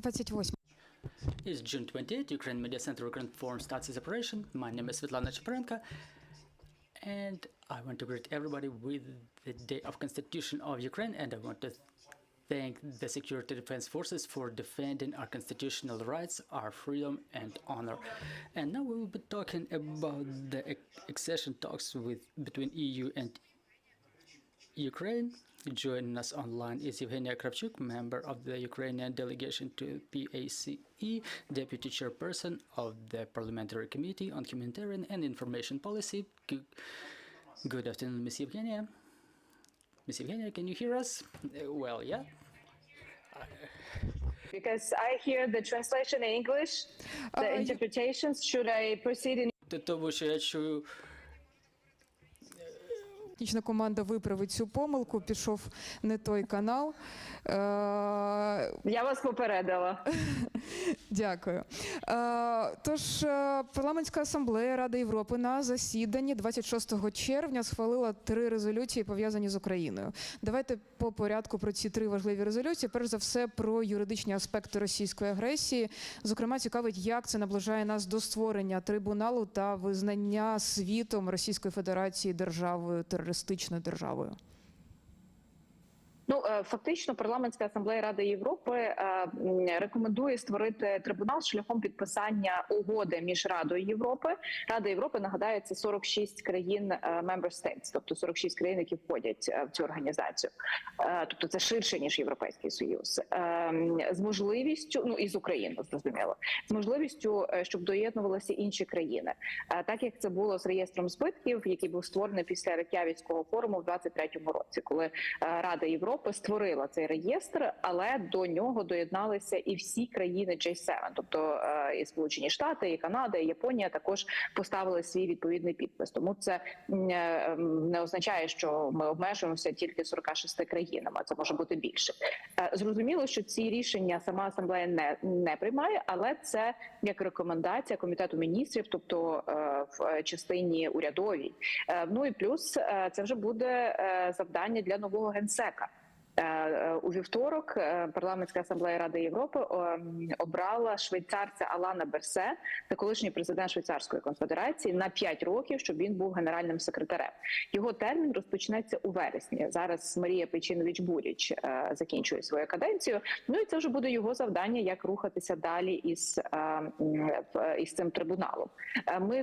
28. It's June 28. Ukraine Media Center Ukraine Forum starts its operation. My name is Svetlana Chaparenko, and I want to greet everybody with the Day of Constitution of Ukraine, and I want to thank the Security Defense Forces for defending our constitutional rights, our freedom, and honor. And now we will be talking about the accession talks with between EU and Ukraine. Joining us online is Evgenia Kravchuk, member of the Ukrainian delegation to PACE, deputy chairperson of the Parliamentary Committee on Humanitarian and Information Policy. Good, good afternoon, Ms. Evgenia. Ms. Evgenia, can you hear us? Uh, Well, yeah. Because I hear the translation in English, the Uh, you- interpretations. Should I proceed in Т- Тому що я чую Технічна команда виправить цю помилку, пішов не той канал. Е, Я вас попередила. Дякую. Е, Тож е, парламентська асамблея Ради Європи на засіданні 26 червня схвалила три резолюції пов'язані з Україною. Давайте по порядку про ці три важливі резолюції. Перш за все про юридичні аспекти російської агресії. Зокрема, цікавить, як це наближає нас до створення трибуналу та визнання світом Російської Федерації державою терористичною державою. Ну е, фактично, парламентська асамблея Ради Європи е, рекомендує створити трибунал шляхом підписання угоди між Радою Європи. Рада Європи нагадає, це 46 країн е, member states, тобто 46 країн, які входять в цю організацію. Тобто це ширше ніж Європейський Союз, Е, з можливістю, ну і з Україною, зрозуміло, з можливістю, щоб доєднувалися інші країни, так як це було з реєстром збитків, який був створений після Рекявівського форуму в 23-му році, коли Рада Європи створила цей реєстр, але до нього доєдналися і всі країни J7, тобто е, і Сполучені Штати, і Канада, і Японія також поставили свій відповідний підпис. Тому це е, не означає, що ми обмежуємося тільки 46 країнами. Це може бути більше. Е, Зрозуміло, що ці рішення сама асамблея не, не приймає, але це як рекомендація комітету міністрів, тобто в частині урядовій. Ну і плюс це вже буде завдання для нового генсека. Е, е, У вівторок е, парламентська асамблея Ради Європи обрала швейцарця Алана Берсе, це колишній президент Швейцарської конфедерації, на 5 років, щоб він був генеральним секретарем. Його термін розпочнеться у вересні. Зараз Марія Печінович Буріч закінчує свою каденцію. Ну і це вже буде його завдання, як рухатися далі із, із цим трибуналом. Ми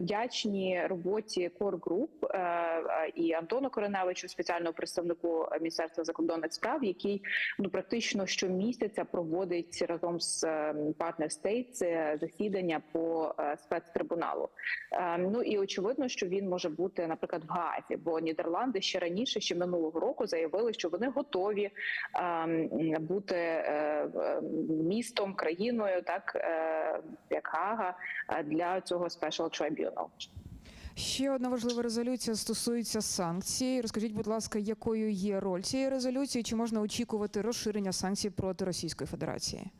вдячні роботі Core Group і Антону Кореневичу, спеціальному представнику Міністерства закордонних справ, який ну практично щомісяця проводить разом з е, Partner States е, засідання по е, спецтрибуналу. Е, Ну і очевидно, що він може бути, наприклад, в Гаазі, бо Нідерланди ще раніше, ще минулого року, заявили, що вони готові ем, бути е, містом, країною, так е, як Гага, для цього Special Tribunal. Ще одна важлива резолюція стосується санкцій. Розкажіть, будь ласка, якою є роль цієї резолюції? Чи можна очікувати розширення санкцій проти Російської Федерації?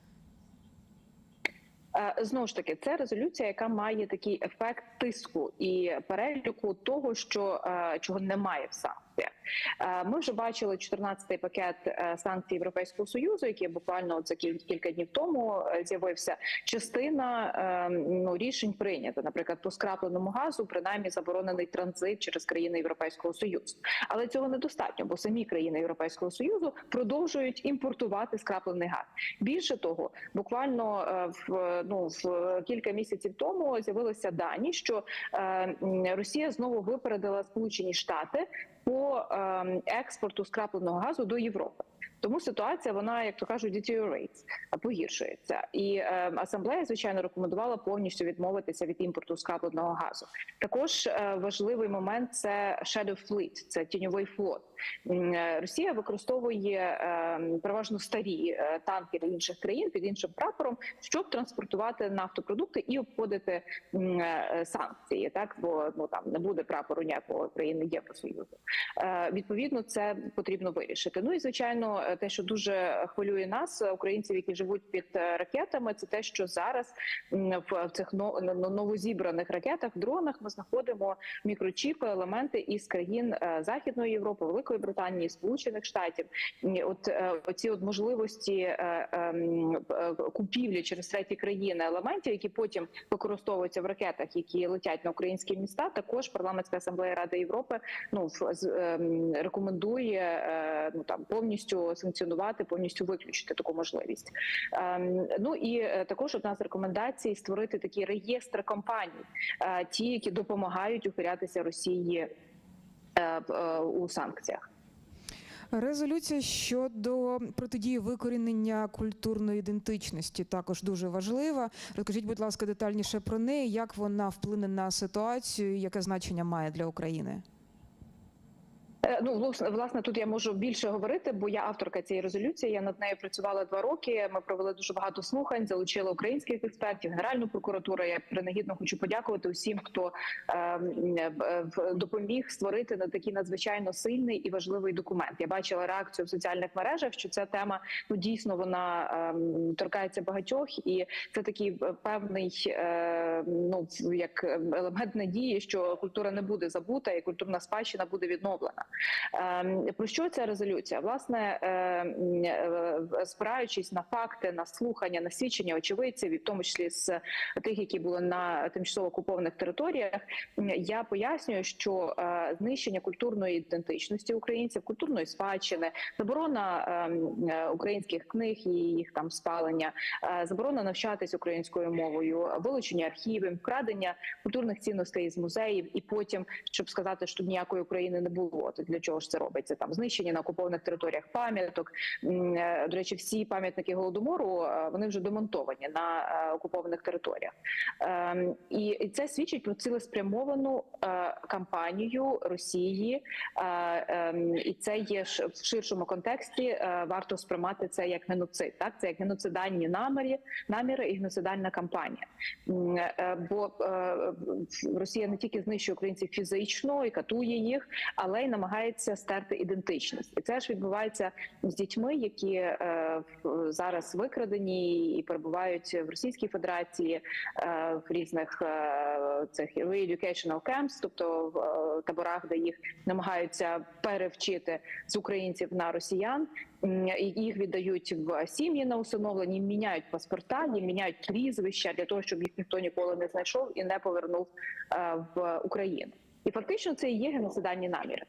Е, Знову ж таки, це резолюція, яка має такий ефект тиску і переліку того, що е, чого немає в санкціях. Е, Ми вже бачили 14-й пакет е, санкцій Європейського союзу, який буквально от за кіль- кілька днів тому е, з'явився. Частина ну рішень прийнята, наприклад, по скрапленому газу, принаймні заборонений транзит через країни Європейського союзу. Але цього недостатньо, бо самі країни Європейського союзу продовжують імпортувати скраплений газ. Більше того, буквально в ну в кілька місяців тому з'явилися дані, що Росія знову випередила Сполучені Штати по експорту скрапленого газу до Європи. Тому ситуація вона, як то кажуть, deteriorates, погіршується. І е, асамблея, звичайно, рекомендувала повністю відмовитися від імпорту скрапленого газу. Також е, важливий момент це shadow fleet, це тіньовий флот. Е, Росія використовує е, переважно старі е, танкери інших країн під іншим прапором, щоб транспортувати нафтопродукти і обходити санкції. Так бо ну там не буде прапору ніякого країни Євросоюзу. Відповідно, це потрібно вирішити. Ну і звичайно, те, що дуже хвилює нас, українців, які живуть під ракетами, це те, що зараз в цих но- но- новозібраних ракетах, дронах, ми знаходимо мікрочіпи, елементи із країн Західної Європи, Великої Британії, Сполучених Штатів. От е, оці от можливості е, ем, е, купівлі через треті країни елементів, які потім використовуються в ракетах, які летять на українські міста. Також парламентська асамблея Ради Європи ну ем, рекомендує ну там повністю санкціонувати, повністю виключити таку можливість. Ем, Ну і також одна з рекомендацій створити такі реєстри компаній, ті, які допомагають ухилятися Росії у санкціях. Резолюція щодо протидії викорінення культурної ідентичності також дуже важлива. Розкажіть, будь ласка, детальніше про неї, як вона вплине на ситуацію, яке значення має для України? Е, Ну, власне, тут я можу більше говорити, бо я авторка цієї резолюції. Я над нею працювала два роки. Ми провели дуже багато слухань, залучили українських експертів, Генеральну прокуратуру. Я принагідно хочу подякувати усім, хто е, е, допоміг створити на такий надзвичайно сильний і важливий документ. Я бачила реакцію в соціальних мережах, що ця тема ну дійсно вона торкається багатьох, і це такий певний ну як елемент надії, що культура не буде забута, і культурна спадщина буде відновлена. Ем, Про що ця резолюція? Власне, е, е, спираючись на факти, на слухання, на свідчення очевидців, в тому числі з тих, які були на тимчасово окупованих територіях, я пояснюю, що е, знищення культурної ідентичності українців, культурної спадщини, заборона ем, українських книг і їх там спалення, заборона навчатись українською мовою, вилучення архівів, вкрадення культурних цінностей з музеїв, і потім, щоб сказати, що ніякої України не було, для чого ж це робиться? Там знищення на окупованих територіях пам'яток. Е, До речі, всі пам'ятники голодомору е, вони вже демонтовані на е, окупованих територіях, Ем, і це свідчить про цілеспрямовану кампанію Росії, ем, і це є в ширшому контексті. Варто сприймати це як геноцид. Так, це як геноцидальні наміри, наміри і геноцидальна кампанія. Бо Росія не тільки знищує українців фізично і катує їх, але й намагається стерти ідентичність. І це ж відбувається з дітьми, які е, зараз викрадені і перебувають в Російській Федерації е, в різних е, цих re-educational camps, тобто в е, таборах, де їх намагаються перевчити з українців на росіян. Їх віддають в сім'ї на усиновлення, їм міняють паспорта, їм міняють прізвища для того, щоб їх ніхто ніколи не знайшов і не повернув е, в Україну. І фактично це і є геноцидальні наміри.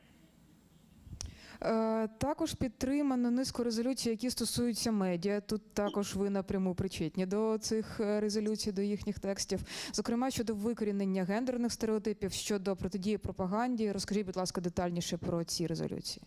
Е, Також підтримано низку резолюцій, які стосуються медіа. Тут також ви напряму причетні до цих е, резолюцій, до їхніх текстів. Зокрема, щодо викорінення гендерних стереотипів, щодо протидії пропаганді. Розкажіть, будь ласка, детальніше про ці резолюції.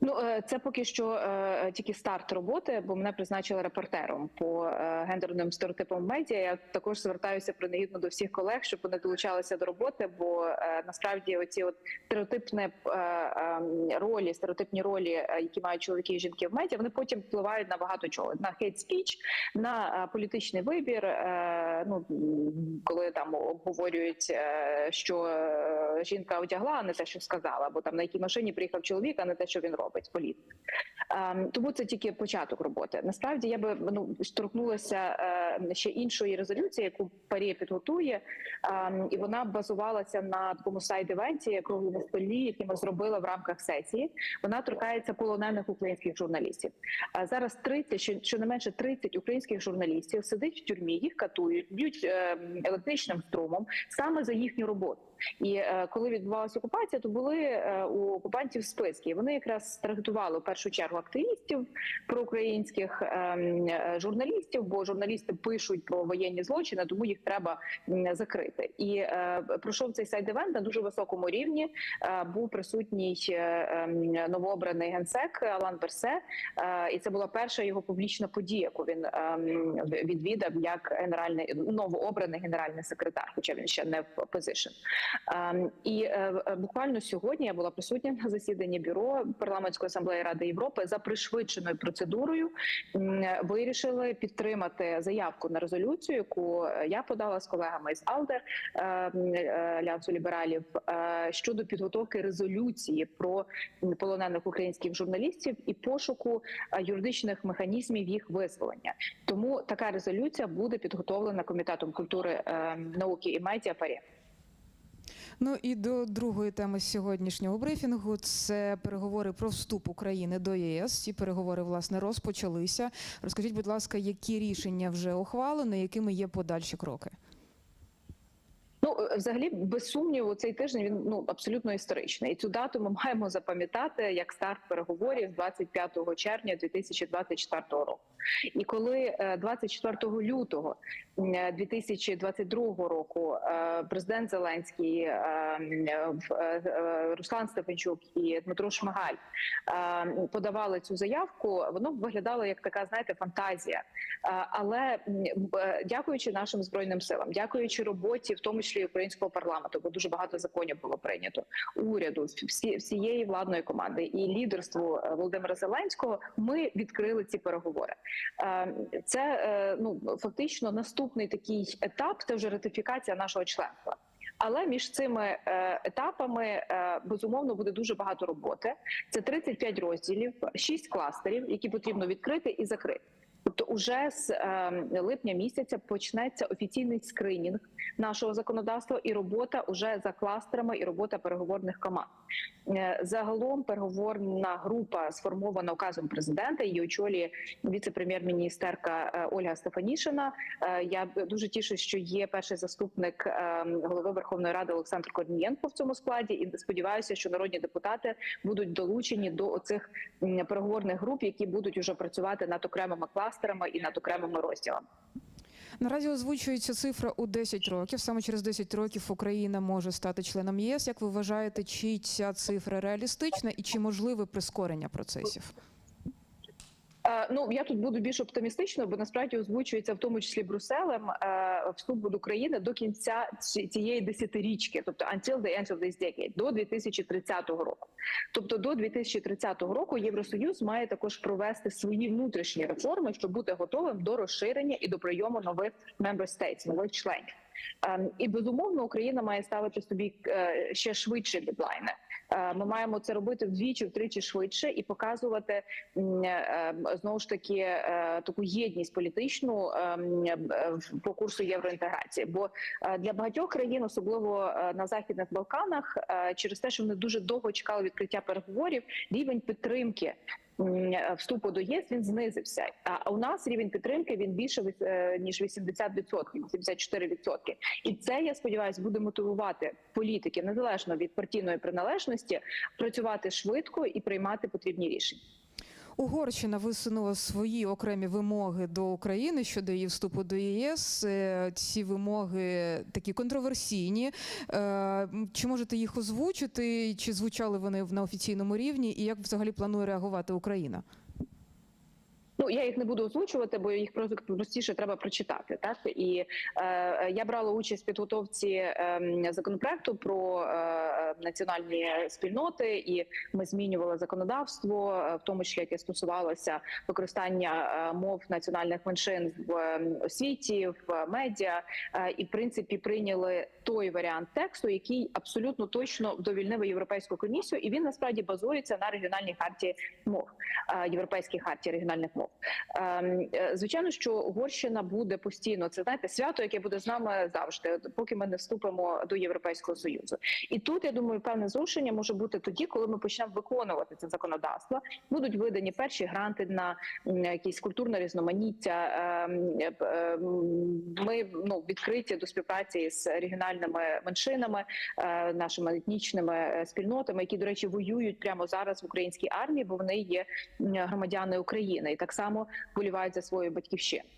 Ну е, це поки що е, тільки старт роботи, бо мене призначили репортером по е, гендерним стереотипам медіа. Я також звертаюся принагідно до всіх колег, щоб вони долучалися до роботи. Бо е, насправді оці от стереотипні е, е, ролі, стереотипні ролі, е, які мають чоловіки і жінки в медіа, вони потім впливають на багато чого на хейт спіч, на е, політичний вибір. е, Ну коли там обговорюють, е, що е, жінка одягла, а не те, що сказала, або там на якій машині приїхав чоловік, а не те, що він робить. Політик. Ем, Тому це тільки початок роботи. Насправді я би ну торкнулася е, ще іншої резолюції, яку Парія підготує, ем, і вона базувалася на такому сайт-івенті круглому столі, який ми зробили в рамках сесії. Вона торкається полонених українських журналістів. А зараз 30, що- щонайменше 30 українських журналістів сидить в тюрмі, їх катують, б'ють е, електричним струмом саме за їхню роботу. І е, коли відбувалася окупація, то були е, у окупантів списки. Вони якраз таргетували в першу чергу активістів проукраїнських ем, е, журналістів, бо журналісти пишуть про воєнні злочини, тому їх треба закрити. І е, пройшов цей сайт івент на дуже високому рівні. Е, був присутній е, ем, новообраний генсек Алан Берсе, е, і це була перша його публічна подія, яку він ем, відвідав як генеральний новообраний генеральний секретар, хоча він ще не в позишн. Ем, І е, е, буквально сьогодні я була присутня на засіданні бюро парламентської асамблеї Ради Європи за пришвидшеною процедурою. Вирішили підтримати заявку на резолюцію, яку е, я подала з колегами з Алдер е, Альянсу лібералів е, щодо підготовки резолюції про полонених українських журналістів і пошуку юридичних механізмів їх визволення. Тому така резолюція буде підготовлена комітетом культури, науки і медіа ПАРЄ. Ну і до другої теми сьогоднішнього брифінгу це переговори про вступ України до ЄС. Ці переговори власне розпочалися. Розкажіть, будь ласка, які рішення вже ухвалено, якими є подальші кроки? Ну, е, взагалі, без сумніву, цей тиждень він ну абсолютно історичний. І цю дату ми маємо запам'ятати як старт переговорів 25 червня 2024 року. І коли е, 24 лютого м, е, 2022 року е, президент Зеленський, е, е, е, е, Руслан Стефанчук і Дмитро Шмигаль е, подавали цю заявку, воно виглядало як така, знаєте, фантазія. Е, Але е, дякуючи нашим збройним силам, дякуючи роботі, в тому числі і українського парламенту, бо дуже багато законів було прийнято уряду, всі всієї владної команди і лідерству е, Володимира Зеленського, ми відкрили ці переговори. Е, Це е, ну фактично наступний такий етап. Це вже ратифікація нашого членства. Але між цими етапами безумовно буде дуже багато роботи. Це 35 розділів, 6 кластерів, які потрібно відкрити і закрити. Тобто, уже з е, липня місяця почнеться офіційний скринінг нашого законодавства і робота уже за кластерами і робота переговорних команд. Е, Загалом переговорна група сформована указом президента. Її очолює віце-прем'єр-міністерка е, Ольга Стефанішина. Е, Я дуже тішусь, що є перший заступник е, голови Верховної Ради Олександр Корнієнко в цьому складі. І сподіваюся, що народні депутати будуть долучені до оцих переговорних груп, які будуть уже працювати над окремими кластерами і над окремими розділами. Наразі озвучується цифра у 10 років. Саме через 10 років Україна може стати членом ЄС. Як ви вважаєте, чи ця цифра реалістична і чи можливе прискорення процесів? Е, Ну я тут буду більш оптимістичною, бо насправді озвучується в тому числі Брюсселем е, вступ до України до кінця цієї десятирічки, тобто until the end of this decade, до 2030 року. Тобто до 2030 року Євросоюз має також провести свої внутрішні реформи, щоб бути готовим до розширення і до прийому нових member states, нових членів. Ем, І безумовно Україна має ставити собі е, ще швидше дедлайни. Е, Ми маємо це робити вдвічі, втричі швидше і показувати е, знову ж таки е, таку єдність політичну ем, по курсу євроінтеграції. Бо для багатьох країн, особливо на західних Балканах, через те, що вони дуже довго чекали відкриття переговорів, рівень підтримки. Е, Вступу до ЄС він знизився. А у нас рівень підтримки він більше е, ніж 80%, 84%. І це я сподіваюся буде мотивувати політиків незалежно від партійної приналежності працювати швидко і приймати потрібні рішення. Угорщина висунула свої окремі вимоги до України щодо її вступу до ЄС. Е, Ці вимоги такі контроверсійні. Е, Чи можете їх озвучити? Чи звучали вони на офіційному рівні? І як взагалі планує реагувати Україна? Я їх не буду озвучувати, бо їх просто простіше треба прочитати. Так і е, я брала участь в підготовці е, законопроекту про е, національні спільноти, і ми змінювали законодавство, е, в тому числі яке стосувалося використання е, мов національних меншин в е, освіті, в медіа, е, і в принципі прийняли той варіант тексту, який абсолютно точно вдовільнив європейську комісію, і він насправді базується на регіональній харті мов е, європейській харті регіональних мов. Ем, е, Звичайно, що Угорщина буде постійно це знаєте свято, яке буде з нами завжди, поки ми не вступимо до Європейського союзу. І тут я думаю, певне зрушення може бути тоді, коли ми почнемо виконувати це законодавство. Будуть видані перші гранти на якісь культурне різноманіття. Ем, е, ем, Ми ну відкриті до співпраці з регіональними меншинами, е, нашими етнічними спільнотами, які, до речі, воюють прямо зараз в українській армії, бо вони є громадяни України і так само болівають за свою батьківщину.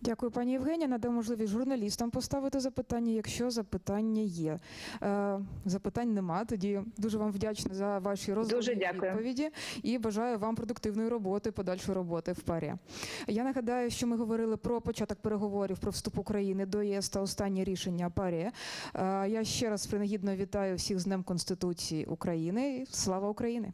Дякую, пані Євгенія. Надам можливість журналістам поставити запитання, якщо запитання є. Е, запитань нема. Тоді дуже вам вдячна за ваші розумні відповіді і бажаю вам продуктивної роботи, подальшої роботи в парі. Я нагадаю, що ми говорили про початок переговорів про вступ України до ЄС та останнє рішення парі. Е, я ще раз принагідно вітаю всіх з Днем Конституції України. Слава Україні!